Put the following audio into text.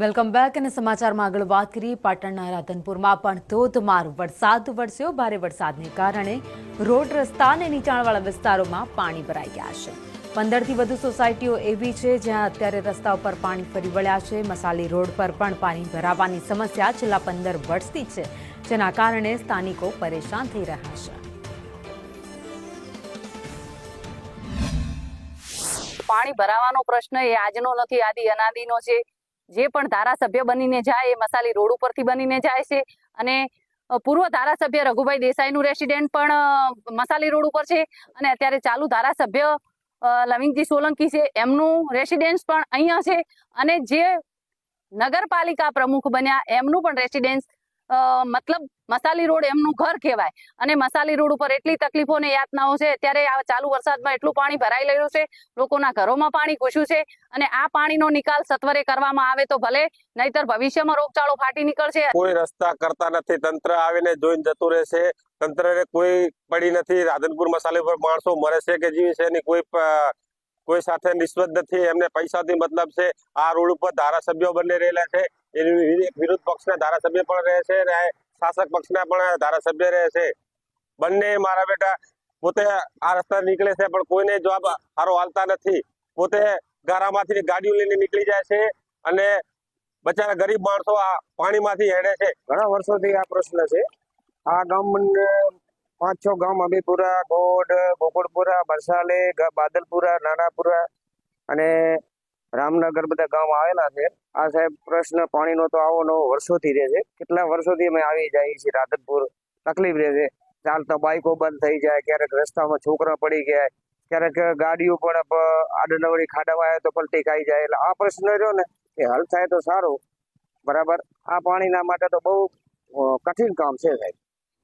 Welcome back અને સમાચારમાં આગળ વાત કરીએ પાટણના રાધનપુરમાં પણ ધોધમાર વરસાદ વરસ્યો. ભારે વરસાદને કારણે રોડ રસ્તા અને નીચાણવાળા વિસ્તારોમાં પાણી ભરાઈ ગયા છે. પંદરથી વધુ સોસાયટીઓ એવી છે જ્યાં અત્યારે રસ્તા ઉપર પાણી ફરી વળ્યા છે. મસાલી રોડ પર પણ પાણી ભરાવાની સમસ્યા છેલ્લા પંદર વર્ષથી છે, જેના કારણે સ્થાનિકો પરેશાન થઈ રહ્યા છે. પાણી ભરાવાનો પ્રશ્ન એ આજનો નથી, આદિ અનાદિનો છે. જે પણ ધારાસભ્ય બનીને જાય, એ મસાલી રોડ ઉપરથી બનીને જાય છે. અને પૂર્વ ધારાસભ્ય રઘુભાઈ દેસાઈનું રેસિડેન્ટ પણ મસાલી રોડ ઉપર છે. અને અત્યારે ચાલુ ધારાસભ્ય લવિંગજી સોલંકી છે. એમનું રેસિડેન્સ પણ અહીંયા છે. અને જે નગરપાલિકા પ્રમુખ બન્યા, એમનું પણ રેસિડેન્સ મતલબ મસાલી રોડ એમનું ઘર કહેવાય. અને મસાલી રોડ ઉપર એટલી તકલીફો ને યાતનાઓ છે ત્યારે આ ચાલુ વરસાદમાં એટલું પાણી ભરાઈ રહ્યું છે, લોકોના ઘરોમાં પાણી ઘૂસ્યું છે, અને આ પાણીનો નિકાલ સત્વરે કરવામાં આવે તો ભલે, નહીતર ભવિષ્યમાં રોગચાળો ફાટી નીકળશે. કોઈ રસ્તા કરતા નથી, તંત્ર આવીને જોઈને જતું રહેશે. તંત્રને કોઈ પડી નથી, રાધનપુર મસાલે પર માણસો મરે છે કે જીવી છે એની કોઈ કોઈ સાથે નિસ્બત નથી, એમને પૈસાથી મતલબ છે, આ રોડ ઉપર ધારાસભ્યો બંને રહેલા છે, એની વિરોધ પક્ષના ધારાસભ્ય પણ રહે છે અને શાસક પક્ષના પણ ધારાસભ્ય રહે છે. બંને મારા બેટા પોતે આ રસ્તા નીકળે છે, પણ કોઈને જવાબ સારો હાલતા નથી. પોતે ગારામાંથી ગાડીઓ લઈને નીકળી જાય છે અને બચારા ગરીબ માણસો આ પાણીમાંથી હેડે છે. ઘણા વર્ષોથી આ પ્રશ્ન છે. આ ગામ પાંચ છ ગામ અમીપુરા ગોડ ગોકુળપુરા, બરસાલે બાદલપુરા, નાનાપુરા અને રામનગર બધા ગામ આવેલા છે. આ સાહેબ પ્રશ્ન, પાણીનો તો આવો નવો વર્ષોથી રહે છે. કેટલા વર્ષોથી અમે આવી જઈએ છીએ રાધનપુર, તકલીફ રહે છે. ચાલતા બાઈકો બંધ થઈ જાય, ક્યારેક રસ્તામાં છોકરા પડી ગયા, ક્યારેક ગાડીઓ પણ આડનવડી ખાડામાં આવે તો પલટી ખાઈ જાય. એટલે આ પ્રશ્ન રહ્યો ને એ હલ થાય તો સારું. બરાબર? આ પાણીના માટે તો બહુ કઠિન કામ છે સાહેબ.